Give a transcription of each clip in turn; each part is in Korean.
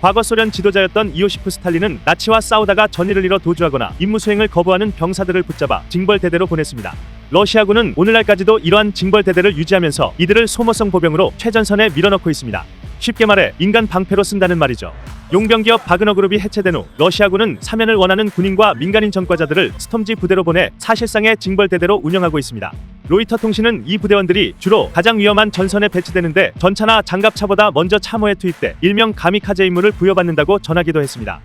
과거 소련 지도자였던 이오시프 스탈린은 나치와 싸우다가 전의를 잃어 도주하거나 임무 수행을 거부하는 병사들을 붙잡아 징벌 대대로 보냈습니다. 러시아군은 오늘날까지도 이러한 징벌대대를 유지하면서 이들을 소모성 보병으로 최전선에 밀어넣고 있습니다. 쉽게 말해 인간 방패로 쓴다는 말이죠. 용병기업 바그너 그룹이 해체된 후 러시아군은 사면을 원하는 군인과 민간인 전과자들을 스톰지 부대로 보내 사실상의 징벌대대로 운영하고 있습니다. 로이터 통신은 이 부대원들이 주로 가장 위험한 전선에 배치되는데 전차나 장갑차보다 먼저 참호에 투입돼 일명 가미카제 임무를 부여받는다고 전하기도 했습니다.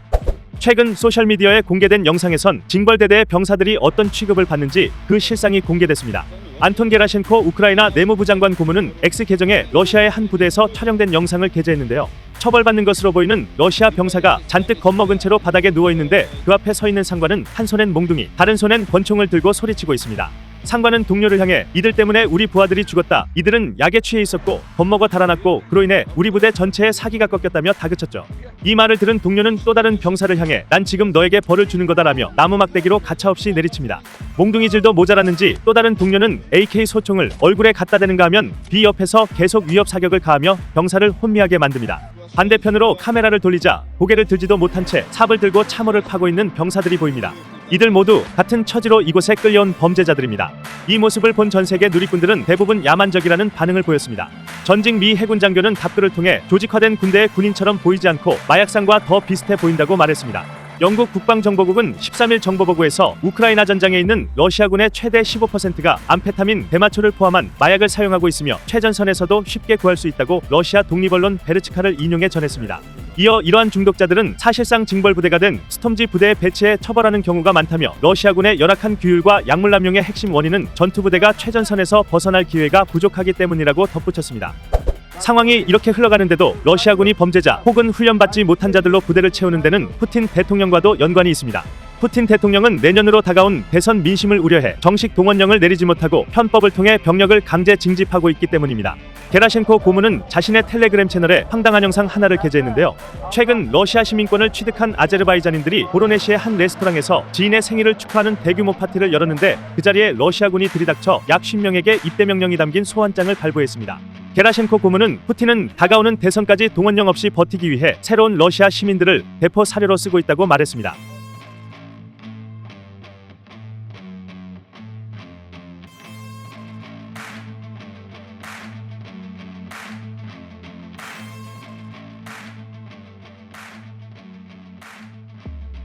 최근 소셜미디어에 공개된 영상에선 징벌대대의 병사들이 어떤 취급을 받는지 그 실상이 공개됐습니다. 안톤 게라셴코 우크라이나 내무부 장관 고문은 X 계정에 러시아의 한 부대에서 촬영된 영상을 게재했는데요. 처벌받는 것으로 보이는 러시아 병사가 잔뜩 겁먹은 채로 바닥에 누워 있는데 그 앞에 서 있는 상관은 한 손엔 몽둥이, 다른 손엔 권총을 들고 소리치고 있습니다. 상관은 동료를 향해 이들 때문에 우리 부하들이 죽었다. 이들은 약에 취해 있었고 겁먹어 달아났고 그로 인해 우리 부대 전체에 사기가 꺾였다며 다그쳤죠. 이 말을 들은 동료는 또 다른 병사를 향해 난 지금 너에게 벌을 주는 거다라며 나무 막대기로 가차없이 내리칩니다. 몽둥이질도 모자랐는지 또 다른 동료는 AK 소총을 얼굴에 갖다 대는가 하면 뒤 옆에서 계속 위협 사격을 가하며 병사를 혼미하게 만듭니다. 반대편으로 카메라를 돌리자 고개를 들지도 못한 채 삽을 들고 참호를 파고 있는 병사들이 보입니다. 이들 모두 같은 처지로 이곳에 끌려온 범죄자들입니다. 이 모습을 본 전 세계 누리꾼들은 대부분 야만적이라는 반응을 보였습니다. 전직 미 해군 장교는 답글을 통해 조직화된 군대의 군인처럼 보이지 않고 마약상과 더 비슷해 보인다고 말했습니다. 영국 국방정보국은 13일 정보보고에서 우크라이나 전장에 있는 러시아군의 최대 15%가 암페타민, 대마초를 포함한 마약을 사용하고 있으며 최전선에서도 쉽게 구할 수 있다고 러시아 독립언론 베르치카를 인용해 전했습니다. 이어 이러한 중독자들은 사실상 징벌 부대가 된 스톰지 부대에 배치해 처벌하는 경우가 많다며 러시아군의 열악한 규율과 약물 남용의 핵심 원인은 전투 부대가 최전선에서 벗어날 기회가 부족하기 때문이라고 덧붙였습니다. 상황이 이렇게 흘러가는데도 러시아군이 범죄자 혹은 훈련받지 못한 자들로 부대를 채우는 데는 푸틴 대통령과도 연관이 있습니다. 푸틴 대통령은 내년으로 다가온 대선 민심을 우려해 정식 동원령을 내리지 못하고 편법을 통해 병력을 강제 징집하고 있기 때문입니다. 게라셴코 고문은 자신의 텔레그램 채널에 황당한 영상 하나를 게재했는데요. 최근 러시아 시민권을 취득한 아제르바이잔인들이 보로네시의 한 레스토랑에서 지인의 생일을 축하하는 대규모 파티를 열었는데 그 자리에 러시아군이 들이닥쳐 약 10명에게 입대 명령이 담긴 소환장을 발부했습니다. 게라셴코 고문은 푸틴은 다가오는 대선까지 동원령 없이 버티기 위해 새로운 러시아 시민들을 대포 사료로 쓰고 있다고 말했습니다.